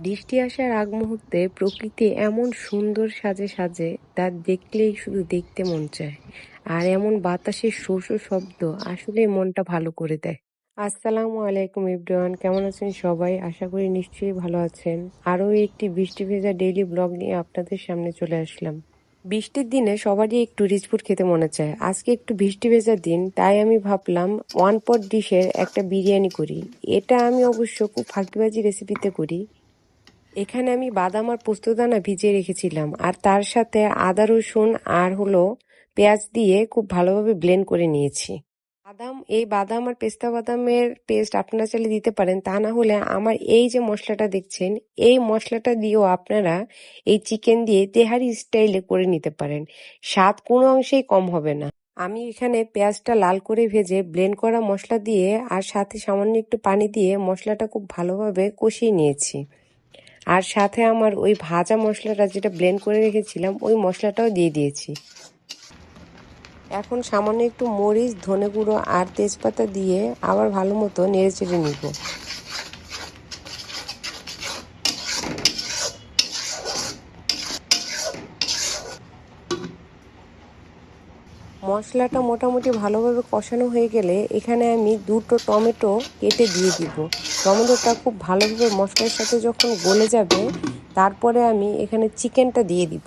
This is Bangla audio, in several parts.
বৃষ্টি আসার আগ মুহূর্তে প্রকৃতি এমন সুন্দর সাজে সাজে, তা দেখলেই শুধু দেখতে মন চায়। আর এমন বাতাসের শো শো শব্দ আসলে মনটা ভালো করে দেয়। আসসালামু আলাইকুম ইব্রাহান কেমন আছেন সবাই? আশা করি নিশ্চয়ই ভালো আছেন। আরও একটি বৃষ্টি ভেজা ডেইলি ব্লগ নিয়ে আপনাদের সামনে চলে আসলাম। বৃষ্টির দিনে সবারই একটু রিচ খেতে মনে চায়। আজকে একটু বৃষ্টি ভেজা দিন, তাই আমি ভাবলাম ওয়ান পট ডিশের একটা বিরিয়ানি করি। এটা আমি অবশ্য খুব ফাঁকিবাজি রেসিপিতে করি। এখানে আমি বাদাম আর পোস্তদানা ভিজিয়ে রেখেছিলাম। আর তার সাথে আদা, রসুন আর হলো পেঁয়াজ দিয়ে খুব ভালোভাবে ব্লেন্ড করে নিয়েছি। বাদাম, এই বাদাম আর পেস্তা বাদামের পেস্ট আপনারা চাইলে দিতে পারেন। তা না হলে আমার এই যে মশলাটা দেখছেন, এই মশলাটা দিয়েও আপনারা এই চিকেন দিয়ে তেহারি স্টাইলে করে নিতে পারেন। স্বাদ কোনো অংশেই কম হবে না। আমি এখানে পেঁয়াজটা লাল করে ভেজে ব্লেন্ড করা মশলা দিয়ে আর সাথে সামান্য একটু পানি দিয়ে মশলাটা খুব ভালোভাবে কষিয়ে নিয়েছি। আর সাথে আমার ওই ভাজা মশলাটা যেটা ব্লেন্ড করে রেখেছিলাম, ওই মশলাটাও দিয়ে দিয়েছি। এখন সামান্য একটু মরিচ, ধনে গুঁড়ো আর তেজপাতা দিয়ে আবার ভালো মতো নেড়ে চেড়ে নিব। মশলাটা মোটামুটি ভালোভাবে কষানো হয়ে গেলে এখানে আমি দুটো টমেটো কেটে দিয়ে দিব। টমেটোটা খুব ভালোভাবে মশলার সাথে যখন গলে যাবে, তারপরে আমি এখানে চিকেনটা দিয়ে দিব।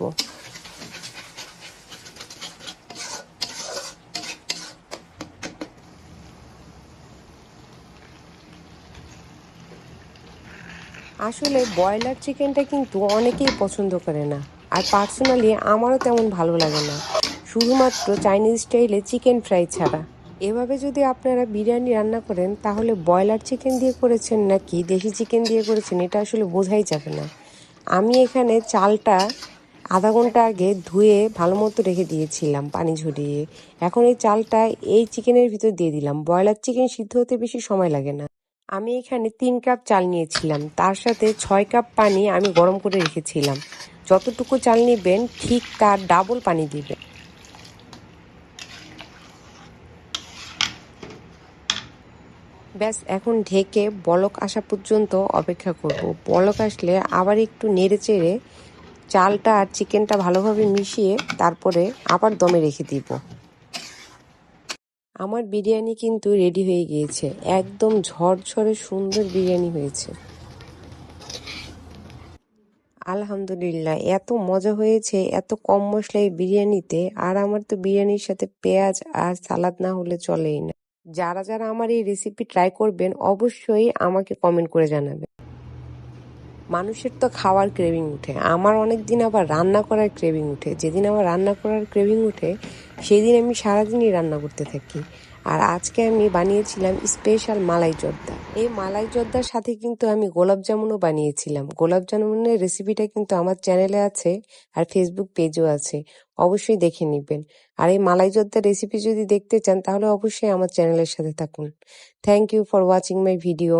আসলে ব্রয়লার চিকেনটা কিন্তু অনেকেই পছন্দ করে না, আর পার্সোনালি আমারও তেমন ভালো লাগে না। শুধুমাত্র চাইনিজ স্টাইলে চিকেন ফ্রাই ছাড়া। এভাবে যদি আপনারা বিরিয়ানি রান্না করেন, তাহলে ব্রয়লার চিকেন দিয়ে করেছেন নাকি দেশি চিকেন দিয়ে করেছেন, এটা আসলে বোঝাই যাবে না। আমি এখানে চালটা আধা ঘণ্টা আগে ধুয়ে ভালো মতো রেখে দিয়েছিলাম পানি ঝরিয়ে। এখন এই চালটা এই চিকেনের ভিতর দিয়ে দিলাম। ব্রয়লার চিকেন সিদ্ধ হতে বেশি সময় লাগে না। আমি এখানে তিন কাপ চাল নিয়েছিলাম। তার সাথে ছয় কাপ পানি আমি গরম করে রেখেছিলাম। যতটুকু চাল নেবেন, ঠিক তার ডাবল পানি দিবেন। ব্যাস, এখন ঢেকে বলক আসা পর্যন্ত অপেক্ষা করব। বলক আসলে আবার একটু নেড়ে চেড়ে চালটা আর চিকেনটা ভালোভাবে মিশিয়ে তারপরে আবার দমে রেখে দিব। আমার বিরিয়ানি কিন্তু রেডি হয়ে গিয়েছে। একদম ঝরঝরে সুন্দর বিরিয়ানি হয়েছে। আলহামদুলিল্লাহ, এত মজা হয়েছে, এত কম মশলায় বিরিয়ানিতে, আর আমার তো বিরিয়ানির সাথে পেঁয়াজ আর সালাদ না হলে চলেই না। যারা যারা আমার এই রেসিপি ট্রাই করবেন, অবশ্যই আমাকে কমেন্ট করে জানাবেন। মানুষের তো খাওয়ার ক্রেভিং উঠে। আমার অনেক দিন আবার রান্না করার ক্রেভিং উঠে। যেদিন আমার রান্না করার ক্রেভিং উঠে, সেদিন আমি সারাদিনই রান্না করতে থাকি। আর আজকে আমি বানিয়েছিলাম স্পেশাল মালাই জর্দা। এই মালাই জর্দার সাথে কিন্তু আমি গোলাপ জামুনও বানিয়েছিলাম। গোলাপ জামুনের রেসিপিটা কিন্তু আমার চ্যানেলে আছে আর ফেসবুক পেজও আছে, অবশ্যই দেখে নেবেন। আর এই মালাই জর্দার রেসিপি যদি দেখতে চান, তাহলে অবশ্যই আমার চ্যানেলের সাথে থাকুন। Thank you for watching my video